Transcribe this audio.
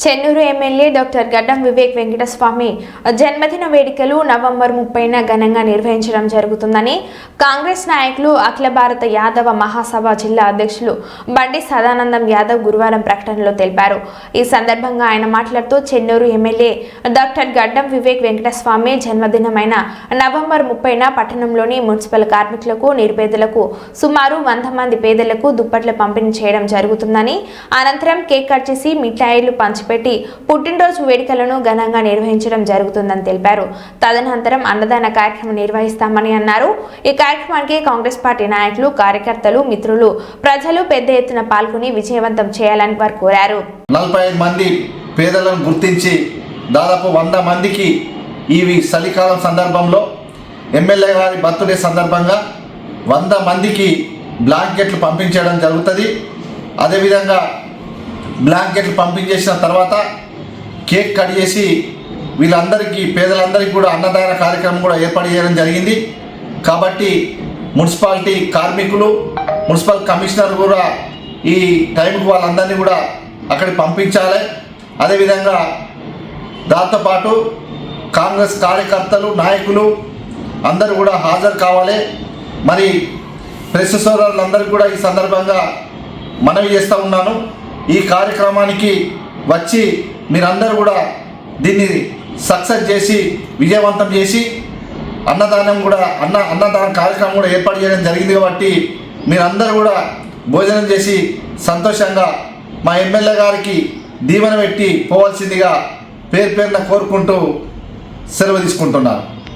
Chennur MLA doctor గడ్డం వివేక్ వెంకటస్వామి జన్మదిన వేడుకలు నవంబర్ ముప్పైన ఘనంగా నిర్వహించడం జరుగుతుందని కాంగ్రెస్ నాయకులు అఖిల భారత యాదవ మహాసభ జిల్లా అధ్యక్షులు బండి సదానందం యాదవ్ గురువారం ప్రకటనలో తెలిపారు. ఈ సందర్భంగా ఆయన మాట్లాడుతూ చెన్నూరు ఎమ్మెల్యే డాక్టర్ గడ్డం వివేక్ వెంకటస్వామి జన్మదినమైన నవంబర్ ముప్పైన పట్టణంలోని మున్సిపల్ కార్మికులకు నిర్పేదలకు సుమారు వంద మంది పేదలకు దుప్పట్ల పంపిణీ చేయడం జరుగుతుందని అనంతరం కేక్ కట్ చేసి మిఠాయిలు పంచిపెట్టి పుట్టినరోజు వేడుకలను ఘనంగా నిర్వహించడం జరుగుతుందని తెలిపారు. తదనంతరం అన్నదాన కార్యక్రమం నిర్వహిస్తామని అన్నారు. ఈ కార్యక్రమానికి కాంగ్రెస్ పార్టీ నాయకులు కార్యకర్తలు మిత్రులు ప్రజలు పెద్ద ఎత్తున పాల్గొని విజయవంతం చేయాలని వారు కోరారు. నలభై ఐదు మంది పేదలను గుర్తించి దాదాపు వంద మందికి ఈ చలికాలం సందర్భంలో ఎమ్మెల్యే గారి బర్త్డే సందర్భంగా వంద మందికి బ్లాంకెట్లు పంపించడం జరుగుతుంది. అదేవిధంగా బ్లాంకెట్లు పంపించేసిన తర్వాత కేక్ కట్ చేసి వీళ్ళందరికీ పేదలందరికీ కూడా అన్నదాన కార్యక్రమం కూడా ఏర్పాటు చేయడం జరిగింది. కాబట్టి మున్సిపాలిటీ కార్మికులు మున్సిపల్ కమిషనర్ కూడా ఈ టైంకి వాళ్ళందరినీ కూడా అక్కడికి పంపించాలి. అదేవిధంగా దాంతోపాటు కాంగ్రెస్ కార్యకర్తలు నాయకులు అందరూ కూడా హాజరు కావాలి. మరి ప్రెస్ సోదరులందరికీ కూడా ఈ సందర్భంగా మనవి చేస్తూ ఉన్నాను. ఈ కార్యక్రమానికి వచ్చి మీరందరూ కూడా దీన్ని సక్సెస్ చేసి విజయవంతం చేసి అన్నదానం కూడా అన్న అన్నదాన కార్యక్రమం కూడా ఏర్పాటు చేయడం జరిగింది కాబట్టి మీరందరూ కూడా భోజనం చేసి సంతోషంగా మా ఎమ్మెల్యే గారికి దీవెన పెట్టి పోవాల్సిందిగా పేరు పేరున కోరుకుంటూ సెలవు తీసుకుంటున్నాను.